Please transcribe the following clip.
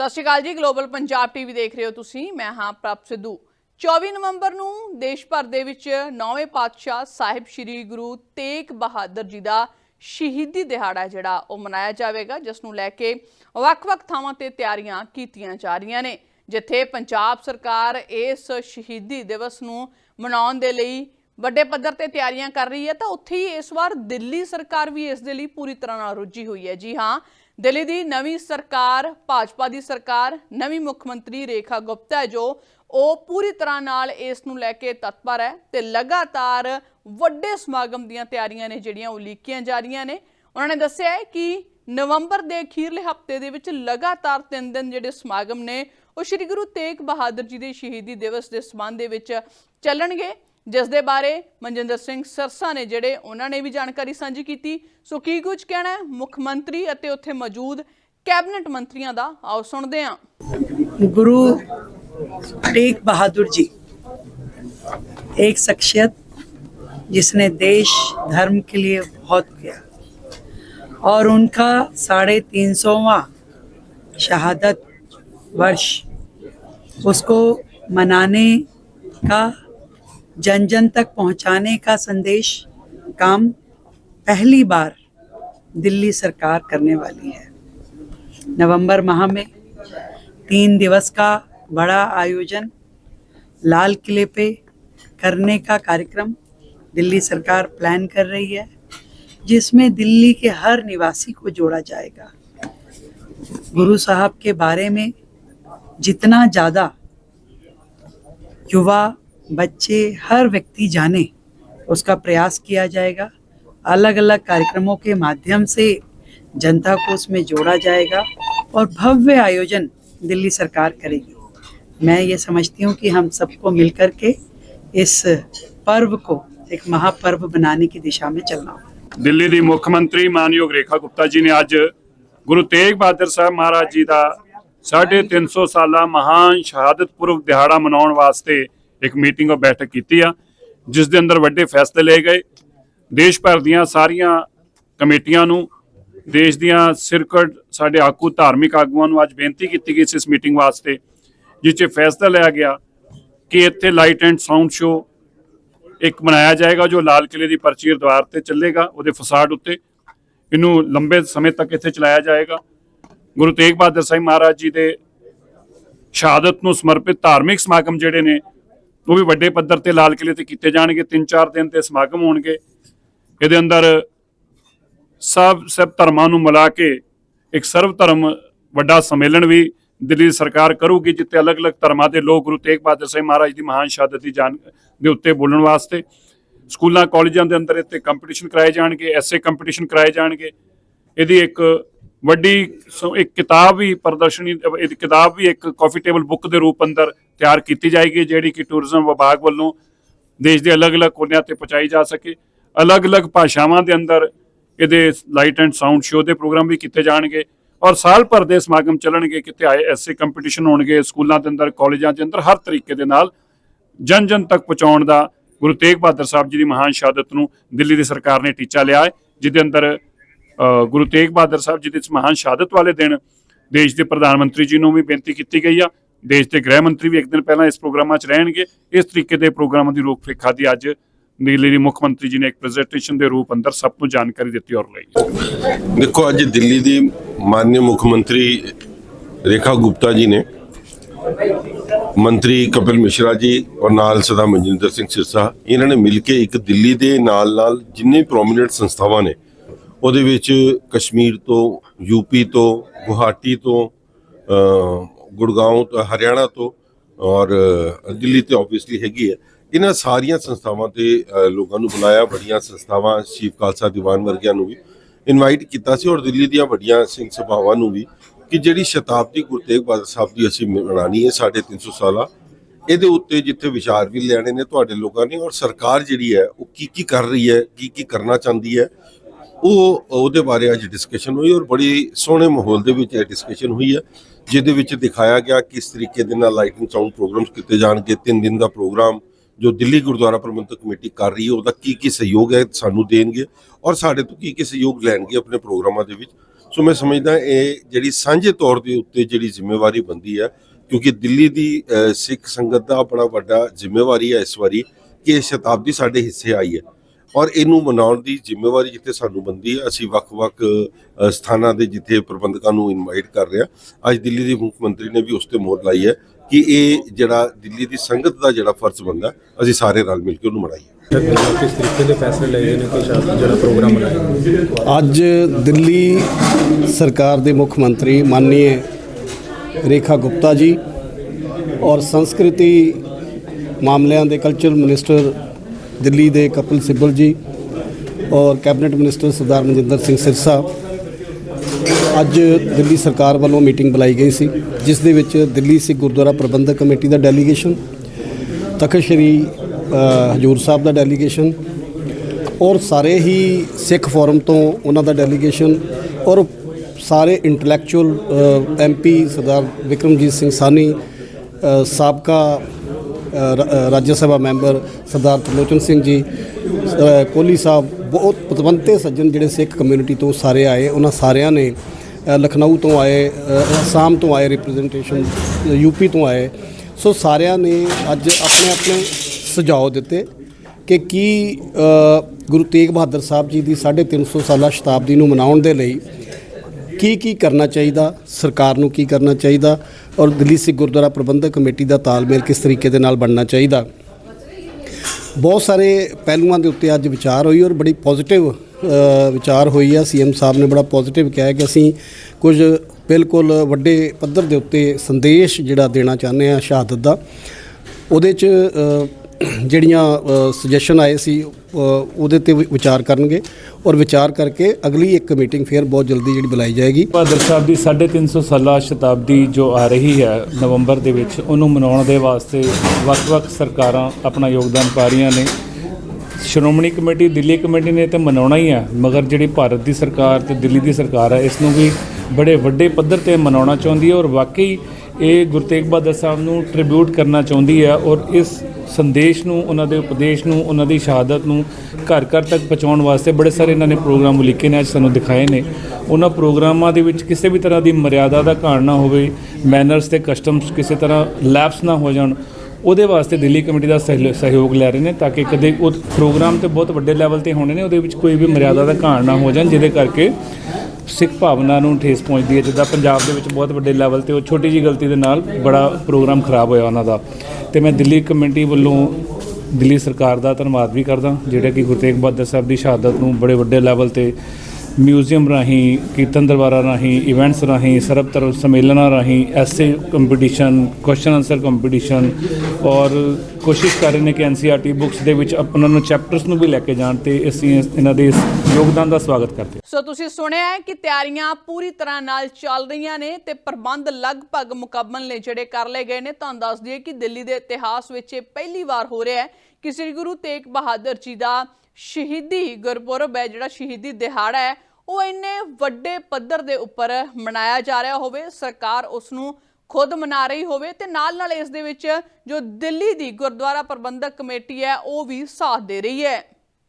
ਸਤਿ ਸ਼੍ਰੀ ਅਕਾਲ ਜੀ global Punjab TV ਦੇਖ ਰਹੇ ਹੋ ਤੁਸੀਂ। ਮੈਂ ਹਾਂ ਪ੍ਰਭ ਸਿੱਧੂ। 24 ਨਵੰਬਰ ਨੂੰ ਦੇਸ਼ ਭਰ ਦੇ ਵਿੱਚ ਨੌਵੇਂ ਪਾਤਸ਼ਾਹ ਸਾਹਿਬ ਸ੍ਰੀ ਗੁਰੂ ਤੇਗ ਬਹਾਦਰ ਜੀ ਦਾ ਸ਼ਹੀਦੀ ਦਿਹਾੜਾ ਜਿਹੜਾ, ਉਹ ਮਨਾਇਆ ਜਾਵੇਗਾ, ਜਿਸ ਨੂੰ ਲੈ ਕੇ ਵੱਖ-ਵੱਖ ਥਾਵਾਂ ਤੇ ਤਿਆਰੀਆਂ ਕੀਤੀਆਂ ਜਾ ਰਹੀਆਂ ਨੇ। ਜਿੱਥੇ ਪੰਜਾਬ ਸਰਕਾਰ ਇਸ ਸ਼ਹੀਦੀ ਦਿਵਸ ਨੂੰ ਮਨਾਉਣ ਦੇ ਲਈ ਵੱਡੇ ਪੱਧਰ ਤੇ ਤਿਆਰੀਆਂ ਕਰ ਰਹੀ ਹੈ, ਤਾਂ ਉੱਥੇ ਹੀ ਇਸ ਵਾਰ ਦਿੱਲੀ ਸਰਕਾਰ ਵੀ ਇਸ ਦੇ ਲਈ ਪੂਰੀ ਤਰ੍ਹਾਂ ਨਾਲ ਰੁੱਝੀ ਹੋਈ ਹੈ। ਜੀ ਹਾਂ ਦਿੱਲੀ ਦੀ ਨਵੀਂ ਸਰਕਾਰ, ਭਾਜਪਾ ਦੀ ਸਰਕਾਰ, ਨਵੀਂ ਮੁੱਖ ਮੰਤਰੀ ਰੇਖਾ ਗੁਪਤਾ ਹੈ ਜੋ ਉਹ ਪੂਰੀ ਤਰ੍ਹਾਂ ਨਾਲ ਇਸ ਨੂੰ ਲੈ ਕੇ ਤਤਪਰ ਹੈ ਤੇ ਲਗਾਤਾਰ ਵੱਡੇ ਸਮਾਗਮ ਦੀਆਂ ਤਿਆਰੀਆਂ ਨੇ ਜਿਹੜੀਆਂ ਉਲੀਕੀਆਂ ਜਾ ਰਹੀਆਂ ਨੇ। ਉਹਨਾਂ ਨੇ ਦੱਸਿਆ ਹੈ ਕਿ ਨਵੰਬਰ ਦੇ ਅਖੀਰਲੇ ਹਫ਼ਤੇ ਦੇ ਵਿੱਚ ਲਗਾਤਾਰ ਤਿੰਨ ਦਿਨ ਜਿਹੜੇ ਸਮਾਗਮ ਨੇ, ਉਹ ਸ੍ਰੀ ਗੁਰੂ ਤੇਗ ਬਹਾਦਰ ਜੀ ਦੇ ਸ਼ਹੀਦੀ ਦਿਵਸ ਦੇ ਸਬੰਧ ਦੇ ਵਿੱਚ ਚੱਲਣਗੇ। ਜਿਸ ਦੇ ਬਾਰੇ ਮਨਜਿੰਦਰ ਸਿੰਘ ਸਰਸਾ ਨੇ ਜਿਹੜੇ ਉਹਨਾਂ ਨੇ ਵੀ ਜਾਣਕਾਰੀ ਸਾਂਝੀ ਕੀਤੀ ਸੋ ਕੀ ਕੁਝ ਕਹਿਣਾ ਹੈ ਮੁੱਖ ਮੰਤਰੀ ਅਤੇ ਉੱਥੇ ਮੌਜੂਦ ਕੈਬਨਿਟ ਮੰਤਰੀਆਂ ਦਾ ਆਓ ਸੁਣਦੇ ਹਾਂ गुरु तेग बहादुर जी एक शख्सियत जिसने देश धर्म के लिए बहुत किया और उनका साढ़े तीन सौवा शहादत वर्ष उसको मनाने का जन जन तक पहुँचाने का संदेश काम पहली बार दिल्ली सरकार करने वाली है। नवंबर माह में तीन दिवस का बड़ा आयोजन लाल किले पे करने का कार्यक्रम दिल्ली सरकार प्लान कर रही है, जिसमें दिल्ली के हर निवासी को जोड़ा जाएगा। गुरु साहब के बारे में जितना ज़्यादा युवा बच्चे, हर व्यक्ति जाने, उसका प्रयास किया जाएगा। अलग अलग कार्यक्रमों के माध्यम से जनता को उसमें जोड़ा जाएगा और भव्य आयोजन दिल्ली सरकार करेगी। मैं ये समझती हूँ कि हम सबको मिल कर के इस पर्व को एक महापर्व बनाने की दिशा में चलना होगा। दिल्ली की मुख्यमंत्री मान मानयोग रेखा गुप्ता जी ने आज गुरु तेग बहादुर साहब महाराज जी का साढ़े तीन सौ साल महान शहादत पूर्व दिहाड़ा मनाने वास्ते ਇੱਕ ਮੀਟਿੰਗ ਔਰ ਬੈਠਕ ਕੀਤੀ ਆ, ਜਿਸ ਦੇ ਅੰਦਰ ਵੱਡੇ ਫੈਸਲੇ ਲਏ ਗਏ। ਦੇਸ਼ ਭਰ ਦੀਆਂ ਸਾਰੀਆਂ ਕਮੇਟੀਆਂ ਨੂੰ, ਦੇਸ਼ ਦੀਆਂ ਸਿਰਕੜ ਸਾਡੇ ਆਗੂ ਧਾਰਮਿਕ ਆਗੂਆਂ ਨੂੰ ਅੱਜ ਬੇਨਤੀ ਕੀਤੀ ਗਈ ਸੀ ਇਸ ਮੀਟਿੰਗ ਵਾਸਤੇ, ਜਿਸ 'ਚ ਫੈਸਲਾ ਲਿਆ ਗਿਆ ਕਿ ਇੱਥੇ ਲਾਈਟ ਐਂਡ ਸਾਊਂਡ ਸ਼ੋ ਇੱਕ ਮਨਾਇਆ ਜਾਏਗਾ, ਜੋ ਲਾਲ ਕਿਲੇ ਦੀ ਪਰਚੀ ਦੀਵਾਰ ਤੇ ਚੱਲੇਗਾ, ਉਹਦੇ ਫਸਾਡ ਉੱਤੇ। ਇਹਨੂੰ ਲੰਬੇ ਸਮੇਂ ਤੱਕ ਇੱਥੇ ਚਲਾਇਆ ਜਾਏਗਾ। ਗੁਰੂ ਤੇਗ ਬਹਾਦਰ ਸਾਹਿਬ ਮਹਾਰਾਜ ਜੀ ਦੇ ਸ਼ਹਾਦਤ ਨੂੰ ਸਮਰਪਿਤ ਧਾਰਮਿਕ ਸਮਾਗਮ ਜਿਹੜੇ ਨੇ ਉਹ ਵੀ ਵੱਡੇ ਪੱਧਰ ਤੇ ਲਾਲ ਕਿਲੇ ਤੇ ਕੀਤੇ ਜਾਣਗੇ 3-4 ਦਿਨ ਤੇ ਸਮਾਗਮ ਹੋਣਗੇ। ਇਹਦੇ ਅੰਦਰ ਸਭ ਸਭ ਧਰਮਾਂ ਨੂੰ ਮਿਲਾ ਕੇ ਇੱਕ ਸਰਵ ਧਰਮ ਵੱਡਾ ਸੰਮੇਲਨ ਵੀ ਦਿੱਲੀ ਦੀ ਸਰਕਾਰ ਕਰੂਗੀ, ਜਿੱਥੇ ਅਲੱਗ-ਅਲੱਗ ਧਰਮਾਂ ਦੇ ਲੋਕ ਗੁਰੂ ਤੇਗ ਬਹਾਦਰ ਸਾਹਿਬ ਮਹਾਰਾਜ ਦੀ ਮਹਾਨ ਸ਼ਹਾਦਤ ਦੀ ਜਾਣ ਦੇ ਉੱਤੇ ਬੋਲਣ ਵਾਸਤੇ ਸਕੂਲਾਂ, ਕਾਲਜਾਂ ਦੇ ਅੰਦਰ ਇੱਥੇ ਕੰਪੀਟੀਸ਼ਨ ਕਰਾਏ ਜਾਣਗੇ ਐਸੇ ਕੰਪੀਟੀਸ਼ਨ ਕਰਾਏ ਜਾਣਗੇ। ਇਹਦੀ ਇੱਕ ਵੱਡੀ ਸ- ਇੱਕ ਕਿਤਾਬ ਵੀ ਪ੍ਰਦਰਸ਼ਨੀ ਇਹ ਕਿਤਾਬ ਵੀ ਇੱਕ ਕਾਫੀ ਟੇਬਲ ਬੁੱਕ ਦੇ ਰੂਪ ਅੰਦਰ ਤਿਆਰ ਕੀਤੀ ਜਾਏਗੀ, ਜਿਹੜੀ ਕਿ ਟੂਰਿਜ਼ਮ ਵਿਭਾਗ ਵੱਲੋਂ ਦੇਸ਼ ਦੇ ਅਲੱਗ-ਅਲੱਗ ਕੋਨਿਆਂ ਤੇ ਪਹੁੰਚਾਈ ਜਾ ਸਕੇ। ਅਲੱਗ-ਅਲੱਗ ਭਾਸ਼ਾਵਾਂ ਦੇ ਅੰਦਰ ਇਹਦੇ ਲਾਈਟ ਐਂਡ ਸਾਊਂਡ ਸ਼ੋਅ ਦੇ ਪ੍ਰੋਗਰਾਮ ਵੀ ਕੀਤੇ ਜਾਣਗੇ ਔਰ ਸਾਲ ਭਰ ਦੇ ਸਮਾਗਮ ਚੱਲਣਗੇ ਕਿਤੇ ਆਏ ਐਸੇ ਕੰਪੀਟੀਸ਼ਨ ਹੋਣਗੇ, ਸਕੂਲਾਂ ਦੇ ਅੰਦਰ, ਕਾਲਜਾਂ ਦੇ ਅੰਦਰ, ਹਰ ਤਰੀਕੇ ਦੇ ਨਾਲ ਜਨ ਜਨ ਤੱਕ ਪਹੁੰਚਾਉਣ ਦਾ ਗੁਰੂ ਤੇਗ ਬਹਾਦਰ ਸਾਹਿਬ ਜੀ ਦੀ ਮਹਾਨ ਸ਼ਹਾਦਤ ਨੂੰ ਦਿੱਲੀ ਦੀ ਸਰਕਾਰ ਨੇ ਟੀਚਾ ਲਿਆ ਹੈ, ਜਿਹਦੇ ਅੰਦਰ ਗੁਰੂ ਤੇਗ ਬਹਾਦਰ ਸਾਹਿਬ ਜੀ ਦੇ ਇਸ ਮਹਾਨ ਸ਼ਹਾਦਤ ਵਾਲੇ ਦਿਨ ਦੇਸ਼ ਦੇ ਪ੍ਰਧਾਨ ਮੰਤਰੀ ਜੀ ਨੂੰ ਵੀ ਬੇਨਤੀ ਕੀਤੀ ਗਈ ਆ। ਦੇਸ਼ ਦੇ ਗ੍ਰਹਿ ਮੰਤਰੀ ਵੀ ਇੱਕ ਦਿਨ ਪਹਿਲਾਂ ਇਸ ਪ੍ਰੋਗਰਾਮਾਂ 'ਚ ਰਹਿਣਗੇ। ਇਸ ਤਰੀਕੇ ਦੇ ਪ੍ਰੋਗਰਾਮਾਂ ਦੀ ਰੂਪਰੇਖਾ ਦੀ ਅੱਜ ਦਿੱਲੀ ਦੇ ਮੁੱਖ ਮੰਤਰੀ ਜੀ ਨੇ ਇੱਕ ਪ੍ਰੈਜੈਂਟੇਸ਼ਨ ਦੇ ਰੂਪ ਅੰਦਰ ਸਭ ਨੂੰ ਜਾਣਕਾਰੀ ਦਿੱਤੀ ਔਰ ਲਈ। ਦੇਖੋ, ਅੱਜ ਦਿੱਲੀ ਦੀ ਮਾਨਯ ਮੁੱਖ ਮੰਤਰੀ ਰੇਖਾ ਗੁਪਤਾ ਜੀ ਨੇ ਮੰਤਰੀ ਕਪਿਲ ਮਿਸ਼ਰਾ ਜੀ ਔਰ ਨਾਲ ਸਦਾ ਮਨਜਿੰਦਰ ਸਿੰਘ ਸਿਰਸਾ, ਇਹਨਾਂ ਨੇ ਮਿਲ ਕੇ ਇੱਕ ਦਿੱਲੀ ਦੇ ਨਾਲ ਨਾਲ ਜਿੰਨੇ ਪ੍ਰੋਮਿਨੈਂਟ ਸੰਸਥਾਵਾਂ ਨੇ ਉਹਦੇ ਵਿੱਚ ਕਸ਼ਮੀਰ ਤੋਂ, ਯੂਪੀ ਤੋਂ, ਗੁਹਾਟੀ ਤੋਂ ਗੁੜਗਾਉਂ ਤੋਂ, ਹਰਿਆਣਾ ਤੋਂ ਔਰ ਦਿੱਲੀ ਤੇ ਆਬਵੀਅਸਲੀ ਹੈਗੀ ਹੈ। ਇਹਨਾਂ ਸਾਰੀਆਂ ਸੰਸਥਾਵਾਂ ਤੇ ਲੋਕਾਂ ਨੂੰ ਬੁਲਾਇਆ ਵੱਡੀਆਂ ਸੰਸਥਾਵਾਂ ਸ਼ੀਫ ਖਾਲਸਾ ਦੀਵਾਨ ਵਰਗਿਆਂ ਨੂੰ ਵੀ ਇਨਵਾਈਟ ਕੀਤਾ ਸੀ ਔਰ ਦਿੱਲੀ ਦੀਆਂ ਵੱਡੀਆਂ ਸਿੰਘ ਸਭਾਵਾਂ ਨੂੰ ਵੀ ਕਿ ਜਿਹੜੀ ਸ਼ਤਾਬਦੀ ਗੁਰੂ ਤੇਗ ਬਹਾਦਰ ਸਾਹਿਬ ਦੀ ਅਸੀਂ ਮਨਾਣੀ ਹੈ 350 ਸਾਲਾ, ਇਹਦੇ ਉੱਤੇ ਜਿੱਥੇ ਵਿਚਾਰ ਵੀ ਲੈਣੇ ਨੇ ਤੁਹਾਡੇ ਲੋਕਾਂ ਨੇ ਔਰ ਸਰਕਾਰ ਜਿਹੜੀ ਹੈ ਉਹ ਕੀ ਕੀ ਕਰ ਰਹੀ ਹੈ, ਕੀ ਕੀ ਕਰਨਾ ਚਾਹੁੰਦੀ ਹੈ ਉਹ, ਉਹਦੇ ਬਾਰੇ ਅੱਜ ਡਿਸਕਸ਼ਨ ਹੋਈ ਔਰ ਬੜੀ ਸੋਹਣੇ ਮਾਹੌਲ ਦੇ ਵਿੱਚ ਇਹ ਡਿਸਕਸ਼ਨ ਹੋਈ ਹੈ, ਜਿਹਦੇ ਵਿੱਚ ਦਿਖਾਇਆ ਗਿਆ ਕਿਸ ਤਰੀਕੇ ਦੇ ਨਾਲ ਲਾਈਟਿੰਗ ਸਾਊਂਡ ਪ੍ਰੋਗਰਾਮਸ ਕੀਤੇ ਜਾਣਗੇ, ਤਿੰਨ ਦਿਨ ਦਾ ਪ੍ਰੋਗਰਾਮ ਜੋ ਦਿੱਲੀ ਗੁਰਦੁਆਰਾ ਪ੍ਰਬੰਧਕ ਕਮੇਟੀ ਕਰ ਰਹੀ ਹੈ, ਉਹਦਾ ਕੀ ਕੀ ਸਹਿਯੋਗ ਹੈ ਸਾਨੂੰ ਦੇਣਗੇ ਔਰ ਸਾਡੇ ਤੋਂ ਕੀ ਕੀ ਸਹਿਯੋਗ ਲੈਣਗੇ ਆਪਣੇ ਪ੍ਰੋਗਰਾਮਾਂ ਦੇ ਵਿੱਚ। ਸੋ ਮੈਂ ਸਮਝਦਾ ਇਹ ਜਿਹੜੀ ਸਾਂਝੇ ਤੌਰ ਦੇ ਉੱਤੇ ਜਿਹੜੀ ਜ਼ਿੰਮੇਵਾਰੀ ਬੰਦੀ ਹੈ, ਕਿਉਂਕਿ ਦਿੱਲੀ ਦੀ ਸਿੱਖ ਸੰਗਤ ਦਾ ਬੜਾ ਵੱਡਾ ਜ਼ਿੰਮੇਵਾਰੀ ਹੈ ਇਸ ਵਾਰੀ ਕਿ ਇਹ ਸ਼ਤਾਬਦੀ ਸਾਡੇ ਹਿੱਸੇ ਆਈ ਹੈ। ਔਰ ਇਹਨੂੰ ਮਨਾਉਣ ਦੀ ਜ਼ਿੰਮੇਵਾਰੀ ਜਿੱਥੇ ਸਾਨੂੰ ਬੰਦੀ ਹੈ ਅਸੀਂ ਵੱਖ-ਵੱਖ ਸਥਾਨਾਂ ਦੇ ਜਿੱਥੇ ਪ੍ਰਬੰਧਕਾਂ ਨੂੰ ਇਨਵਾਈਟ ਕਰ ਰਹੇ ਹਾਂ। ਅੱਜ ਦਿੱਲੀ ਦੇ ਮੁੱਖ ਮੰਤਰੀ ਨੇ ਵੀ ਉਸ ਤੇ ਮੋਹਰ ਲਾਈ ਹੈ ਕਿ ਇਹ ਜਿਹੜਾ ਦਿੱਲੀ ਦੀ ਸੰਗਤ ਦਾ ਜਿਹੜਾ ਫਰਜ਼ ਬੰਦਾ ਅਸੀਂ ਸਾਰੇ ਰਲ ਮਿਲ ਕੇ ਉਹਨੂੰ ਮਨਾਈਏ। ਕਿਸ ਤਰੀਕੇ ਦੇ ਫੈਸਲੇ ਲਏ ਗਏ ਨੇ ਕਿ ਜਿਹੜਾ ਪ੍ਰੋਗਰਾਮ ਬਣਾਇਆ ਅੱਜ ਦਿੱਲੀ ਸਰਕਾਰ ਦੇ ਮੁੱਖ ਮੰਤਰੀ ਮਾਨਨੀय ਰੇਖਾ ਗੁਪਤਾ ਜੀ ਔਰ ਸੰਸਕ੍ਰਿਤੀ ਮਾਮਲਿਆਂ ਦੇ ਕਲਚਰਲ ਮਿਨਿਸਟਰ ਦਿੱਲੀ ਦੇ ਕਪਿਲ ਸਿੱਬਲ ਜੀ ਔਰ ਕੈਬਨਿਟ ਮਿਨਿਸਟਰ ਸਰਦਾਰ ਮਨਜਿੰਦਰ ਸਿੰਘ ਸਿਰਸਾ। ਅੱਜ ਦਿੱਲੀ ਸਰਕਾਰ ਵੱਲੋਂ ਮੀਟਿੰਗ ਬੁਲਾਈ ਗਈ ਸੀ, ਜਿਸ ਦੇ ਵਿੱਚ ਦਿੱਲੀ ਸਿੱਖ ਗੁਰਦੁਆਰਾ ਪ੍ਰਬੰਧਕ ਕਮੇਟੀ ਦਾ ਡੈਲੀਗੇਸ਼ਨ ਤਖਤ ਸ੍ਰੀ ਹਜੂਰ ਸਾਹਿਬ ਦਾ ਡੈਲੀਗੇਸ਼ਨ ਔਰ ਸਾਰੇ ਹੀ ਸਿੱਖ ਫੋਰਮ ਤੋਂ ਉਹਨਾਂ ਦਾ ਡੈਲੀਗੇਸ਼ਨ ਔਰ ਸਾਰੇ ਇੰਟੈਲੈਕਚੁਅਲ ਐਮਪੀ ਸਰਦਾਰ ਵਿਕਰਮਜੀਤ ਸਿੰਘ ਸਾਨੀ ਸਾਬਕਾ ਰਾਜ ਸਭਾ ਮੈਂਬਰ ਸਰਦਾਰ ਤਰਲੋਚਨ ਸਿੰਘ ਜੀ ਅ, ਕੋਹਲੀ ਸਾਹਿਬ ਬਹੁਤ ਪਤਵੰਤੇ ਸੱਜਣ ਜਿਹੜੇ ਸਿੱਖ ਕਮਿਊਨਿਟੀ ਤੋਂ ਸਾਰੇ ਆਏ ਉਹਨਾਂ ਸਾਰਿਆਂ ਨੇ ਲਖਨਊ ਤੋਂ ਆਏ ਅਸਾਮ ਤੋਂ ਆਏ ਰਿਪਰੈਜ਼ੈਂਟੇਸ਼ਨ ਯੂਪੀ ਤੋਂ ਆਏ। ਸੋ ਸਾਰਿਆਂ ਨੇ ਅੱਜ ਆਪਣੇ ਆਪਣੇ ਸੁਝਾਅ ਦਿੱਤੇ ਕਿ ਕੀ ਗੁਰੂ ਤੇਗ ਬਹਾਦਰ ਸਾਹਿਬ ਜੀ ਦੀ 350 ਸਾਲਾ ਸ਼ਤਾਬਦੀ ਨੂੰ ਮਨਾਉਣ ਦੇ ਲਈ ਕੀ ਕੀ ਕਰਨਾ ਚਾਹੀਦਾ, ਸਰਕਾਰ ਨੂੰ ਕੀ ਕਰਨਾ ਚਾਹੀਦਾ ਔਰ ਦਿੱਲੀ ਸਿੱਖ ਗੁਰਦੁਆਰਾ ਪ੍ਰਬੰਧਕ ਕਮੇਟੀ ਦਾ ਤਾਲਮੇਲ ਕਿਸ ਤਰੀਕੇ ਦੇ ਨਾਲ ਬਣਨਾ ਚਾਹੀਦਾ। ਬਹੁਤ ਸਾਰੇ ਪਹਿਲੂਆਂ ਦੇ ਉੱਤੇ ਅੱਜ ਵਿਚਾਰ ਹੋਈ ਔਰ ਬੜੀ ਪੋਜ਼ਿਟਿਵ ਵਿਚਾਰ ਹੋਈ ਆ। ਸੀਐਮ ਸਾਹਿਬ ਨੇ ਬੜਾ ਪੋਜ਼ਿਟਿਵ ਕਿਹਾ ਕਿ ਅਸੀਂ ਕੁਝ ਬਿਲਕੁਲ ਵੱਡੇ ਪੱਧਰ ਦੇ ਉੱਤੇ ਸੰਦੇਸ਼ ਜਿਹੜਾ ਦੇਣਾ ਚਾਹੁੰਦੇ ਆ ਸ਼ਹਾਦਤ ਦਾ। ਉਹਦੇ 'ਚ ਜਿਹੜੀਆਂ ਸੁਜੈਸ਼ਨ ਆਏ ਸੀ ਉਹਦੇ ਤੇ ਵਿਚਾਰ ਕਰਨਗੇ ਔਰ ਵਿਚਾਰ ਕਰਕੇ ਅਗਲੀ ਇੱਕ ਮੀਟਿੰਗ ਫੇਰ ਬਹੁਤ ਜਲਦੀ ਜਿਹੜੀ ਬੁਲਾਈ ਜਾਏਗੀ। ਬਹਾਦਰ ਸਾਹਿਬ ਦੀ 350 ਸਾਲਾ ਸ਼ਤਾਬਦੀ ਜੋ ਆ ਰਹੀ ਹੈ ਨਵੰਬਰ ਦੇ ਵਿੱਚ, ਉਹਨੂੰ ਮਨਾਉਣ ਦੇ ਵਾਸਤੇ ਵੱਖ-ਵੱਖ ਸਰਕਾਰਾਂ ਆਪਣਾ ਯੋਗਦਾਨ ਪਾ ਰਹੀਆਂ ਨੇ। ਸ਼੍ਰੋਮਣੀ ਕਮੇਟੀ, ਦਿੱਲੀ ਕਮੇਟੀ ਨੇ ਤੇ ਮਨਾਉਣਾ ਹੀ ਹੈ, ਮਗਰ ਜਿਹੜੀ ਭਾਰਤ ਦੀ ਸਰਕਾਰ ਤੇ ਦਿੱਲੀ ਦੀ ਸਰਕਾਰ ਹੈ, ਇਸ ਨੂੰ ਵੀ ਬੜੇ ਵੱਡੇ ਪੱਧਰ ਤੇ ਮਨਾਉਣਾ ਚਾਹੁੰਦੀ ਹੈ ਔਰ ਵਾਕਈ ਇਹ ਗੁਰੂ ਤੇਗ ਬਹਾਦਰ ਸਾਹਿਬ ਨੂੰ ਟ੍ਰਿਬਿਊਟ ਕਰਨਾ ਚਾਹੁੰਦੀ ਹੈ ਔਰ ਇਸ ਸੰਦੇਸ਼ ਨੂੰ, ਉਹਨਾਂ ਦੇ ਉਪਦੇਸ਼ ਨੂੰ, ਉਹਨਾਂ ਦੀ ਸ਼ਹਾਦਤ ਨੂੰ ਘਰ ਘਰ ਤੱਕ ਪਹੁੰਚਾਉਣ ਵਾਸਤੇ ਬੜੇ ਸਾਰੇ ਇਹਨਾਂ ਨੇ ਪ੍ਰੋਗਰਾਮ ਉਲੀਕੇ ਨੇ, ਅੱਜ ਸਾਨੂੰ ਦਿਖਾਏ ਨੇ। ਉਹਨਾਂ ਪ੍ਰੋਗਰਾਮਾਂ ਦੇ ਵਿੱਚ ਕਿਸੇ ਵੀ ਤਰ੍ਹਾਂ ਦੀ ਮਰਿਆਦਾ ਦਾ ਘਾਣ ਨਾ ਹੋਵੇ ਮੈਨਰਸ ਤੇ ਕਸਟਮਸ ਕਿਸੇ ਤਰ੍ਹਾਂ ਲੈਪਸ ਨਾ ਹੋ ਜਾਣ, ਉਹਦੇ ਵਾਸਤੇ ਦਿੱਲੀ ਕਮੇਟੀ ਦਾ ਸਹਿਲ- ਸਹਿਯੋਗ ਲੈ ਰਹੇ ਨੇ ਤਾਂ ਕਿ ਕਦੇ ਉਹ ਪ੍ਰੋਗਰਾਮ ਤੇ ਬਹੁਤ ਵੱਡੇ ਲੈਵਲ ਤੇ ਹੋਣੇ ਨੇ, ਉਹਦੇ ਵਿੱਚ ਕੋਈ ਵੀ ਮਰਿਆਦਾ ਦਾ ਘਾਣ ਨਾ ਹੋ ਜਾਣ, ਜਿਹਦੇ ਕਰਕੇ ਸਿੱਖ ਭਾਵਨਾ ਨੂੰ ਠੇਸ ਪਹੁੰਚਦੀ ਹੈ, ਜਿੱਦਾਂ ਪੰਜਾਬ ਦੇ ਵਿੱਚ ਬਹੁਤ ਵੱਡੇ ਲੈਵਲ ਤੇ ਉਹ ਛੋਟੀ ਜੀ ਗਲਤੀ ਦੇ ਨਾਲ ਬੜਾ ਪ੍ਰੋਗਰਾਮ ਖਰਾਬ ਹੋਇਆ ਉਹਨਾਂ ਦਾ। ਤੇ ਮੈਂ ਦਿੱਲੀ ਕਮੇਟੀ ਵੱਲੋਂ ਦਿੱਲੀ ਸਰਕਾਰ ਦਾ ਧੰਨਵਾਦ ਵੀ ਕਰਦਾ, ਜਿਹੜਾ ਕਿ ਗੁਰੂ ਤੇਗ ਬਹਾਦਰ ਸਾਹਿਬ ਦੀ ਸ਼ਹਾਦਤ ਨੂੰ ਬੜੇ ਵੱਡੇ ਲੈਵਲ ਤੇ ਮਿਊਜ਼ੀਅਮ ਰਾਹੀਂ ਕੀਰਤਨ ਦਰਬਾਰਾਂ ਰਾਹੀਂ ਇਵੈਂਟਸ ਰਾਹੀਂ ਸਰਬ ਧਰਮ ਸੰਮੇਲਨਾਂ ਰਾਹੀਂ ਐਸੇ ਕੰਪੀਟੀਸ਼ਨ ਕੁਐਸਚਨ ਆਨਸਰ ਕੰਪੀਟੀਸ਼ਨ ਔਰ ਕੋਸ਼ਿਸ਼ ਕਰ ਰਹੇ ਨੇ ਕਿ ਐਨਸੀਆਰਟੀ ਬੁੱਕਸ ਦੇ ਵਿੱਚ ਉਹਨਾਂ ਨੂੰ ਚੈਪਟਰਸ ਨੂੰ ਵੀ ਲੈ ਕੇ ਜਾਣ ਤੇ ਅਸੀਂ ਇਹਨਾਂ ਦੇ ਯੋਗਦਾਨ ਦਾ ਸਵਾਗਤ ਕਰਦੇ ਹਾਂ ਸੋ ਤੁਸੀਂ ਸੁਣਿਆ ਹੈ ਕਿ ਤਿਆਰੀਆਂ ਪੂਰੀ ਤਰ੍ਹਾਂ ਨਾਲ ਚੱਲ ਰਹੀਆਂ ਨੇ ਤੇ ਪ੍ਰਬੰਧ ਲਗਭਗ ਮੁਕੰਮਲ ਨੇ ਜਿਹੜੇ ਕਰ ਲਏ ਗਏ ਨੇ ਤੁਹਾਨੂੰ ਦੱਸ ਦਈਏ ਕਿ ਦਿੱਲੀ ਦੇ ਇਤਿਹਾਸ ਵਿੱਚ ਇਹ ਪਹਿਲੀ ਵਾਰ ਹੋ ਰਿਹਾ ਹੈ ਕਿ ਸ੍ਰੀ ਗੁਰੂ ਤੇਗ ਬਹਾਦਰ ਜੀ ਦਾ ਸ਼ਹੀਦੀ ਗੁਰਪੁਰਬ ਹੈ, ਜਿਹੜਾ ਸ਼ਹੀਦੀ ਦਿਹਾੜਾ ਹੈ, ਉਹ ਇੰਨੇ ਵੱਡੇ ਪੱਧਰ ਦੇ ਉੱਪਰ ਮਨਾਇਆ ਜਾ ਰਿਹਾ ਹੋਵੇ, ਸਰਕਾਰ ਉਸ ਨੂੰ ਖੁਦ ਮਨਾ ਰਹੀ ਹੋਵੇ ਤੇ ਨਾਲ ਨਾਲ ਇਸ ਦੇ ਵਿੱਚ ਜੋ ਦਿੱਲੀ ਦੀ ਗੁਰਦੁਆਰਾ ਪ੍ਰਬੰਧਕ ਕਮੇਟੀ ਹੈ, ਉਹ ਵੀ ਸਾਥ ਦੇ ਰਹੀ ਹੈ।